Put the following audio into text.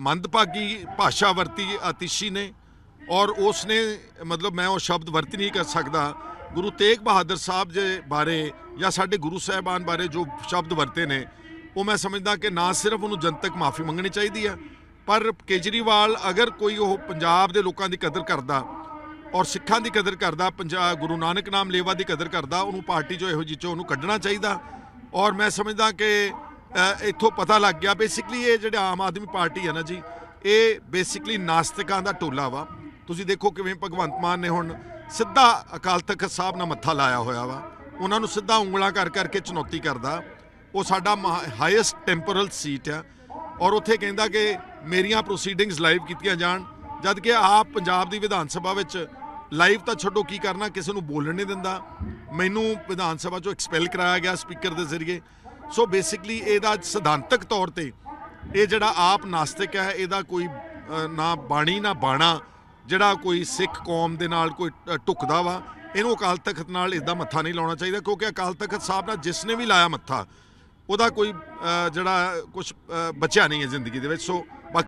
ਮੰਦਭਾਗੀ ਭਾਸ਼ਾ ਵਰਤੀ ਆਤਿਸ਼ੀ ਨੇ ਔਰ ਉਸ ਨੇ, ਮਤਲਬ ਮੈਂ ਉਹ ਸ਼ਬਦ ਵਰਤ ਨਹੀਂ ਕਰ ਸਕਦਾ। ਗੁਰੂ ਤੇਗ ਬਹਾਦਰ ਸਾਹਿਬ ਦੇ ਬਾਰੇ ਜਾਂ ਸਾਡੇ ਗੁਰੂ ਸਾਹਿਬਾਨ ਬਾਰੇ ਜੋ ਸ਼ਬਦ ਵਰਤੇ ਨੇ, ਉਹ ਮੈਂ ਸਮਝਦਾ ਕਿ ਨਾ ਸਿਰਫ ਉਹਨੂੰ ਜਨਤਕ ਮਾਫੀ ਮੰਗਣੀ ਚਾਹੀਦੀ ਹੈ, ਪਰ ਕੇਜਰੀਵਾਲ ਅਗਰ ਕੋਈ ਉਹ ਪੰਜਾਬ ਦੇ ਲੋਕਾਂ ਦੀ ਕਦਰ ਕਰਦਾ ਔਰ ਸਿੱਖਾਂ ਦੀ ਕਦਰ ਕਰਦਾ ਪੰਜਾਬ ਗੁਰੂ ਨਾਨਕ ਨਾਮ ਲੇਵਾ ਦੀ ਕਦਰ ਕਰਦਾ, ਉਹਨੂੰ ਪਾਰਟੀ ਚੋਂ ਇਹੋ ਜਿਹੀ ਚੋਂ ਉਹਨੂੰ ਕੱਢਣਾ ਚਾਹੀਦਾ ਔਰ ਮੈਂ ਸਮਝਦਾ ਕਿ ਇੱਥੋਂ ਪਤਾ ਲੱਗ ਗਿਆ ਬੇਸਿਕਲੀ ਇਹ ਜਿਹੜਾ ਆਮ ਆਦਮੀ ਪਾਰਟੀ ਹੈ ਨਾ ਜੀ, ਇਹ ਬੇਸਿਕਲੀ ਨਾਸਤਿਕਾਂ ਦਾ ਟੋਲਾ ਵਾ। ਤੁਸੀਂ ਦੇਖੋ ਕਿਵੇਂ ਭਗਵੰਤ ਮਾਨ ਨੇ ਹੁਣ ਸਿੱਧਾ ਅਕਾਲ ਤਖਤ ਸਾਹਿਬ ਨਾਲ ਮੱਥਾ ਲਾਇਆ ਹੋਇਆ ਵਾ। ਉਹਨਾਂ ਨੂੰ ਸਿੱਧਾ ਉਂਗਲਾਂ ਕਰ ਕਰਕੇ ਚੁਣੌਤੀ ਕਰਦਾ। ਉਹ ਸਾਡਾ ਹਾਈਐਸਟ ਟੈਂਪੋਰਲ ਸੀਟ ਆ। ਔਰ ਉੱਥੇ ਕਹਿੰਦਾ ਕਿ ਮੇਰੀਆਂ ਪ੍ਰੋਸੀਡਿੰਗਸ ਲਾਈਵ ਕੀਤੀਆਂ ਜਾਣ। ਜਦ ਕਿ ਆਪ ਪੰਜਾਬ ਦੀ ਵਿਧਾਨ ਸਭਾ ਵਿੱਚ ਲਾਈਵ ਤਾਂ ਛੱਡੋ, ਕੀ ਕਰਨਾ? ਕਿਸੇ ਨੂੰ ਬੋਲਣ ਨਹੀਂ ਦਿੰਦਾ। ਮੈਨੂੰ ਵਿਧਾਨ ਸਭਾ ਚੋਂ ਐਕਸਪੈਲ ਕਰਾਇਆ ਗਿਆ ਸਪੀਕਰ ਦੇ ਜ਼ਰੀਏ। ਸੋ ਬੇਸਿਕਲੀ ਇਹਦਾ ਸਿਧਾਂਤਕ ਤੌਰ ਤੇ ਇਹ ਜਿਹੜਾ ਆਪ ਨਾਸਤਿਕ ਹੈ ਇਹਦਾ ਕੋਈ ਨਾ ਬਾਣੀ ਨਾ ਬਾਣਾ ਜਿਹੜਾ ਕੋਈ ਸਿੱਖ ਕੌਮ ਦੇ ਨਾਲ ਕੋਈ ਅ, ਢੁਕਦਾ ਵਾ ਇਹਨੂੰ ਅਕਾਲ ਤਖਤ ਨਾਲ ਇਦਾਂ ਮੱਥਾ ਨਹੀਂ ਲਾਉਣਾ ਚਾਹੀਦਾ ਕਿਉਂਕਿ ਅਕਾਲ ਤਖਤ ਸਾਹਿਬ ਨਾਲ ਜਿਸ ਨੇ ਵੀ ਲਾਇਆ ਮੱਥਾ ਉਹਦਾ ਕੋਈ ਜਿਹੜਾ ਕੁਝ ਬਚਿਆ ਨਹੀਂ ਹੈ ਜ਼ਿੰਦਗੀ ਦੇ ਵਿੱਚ। ਸੋ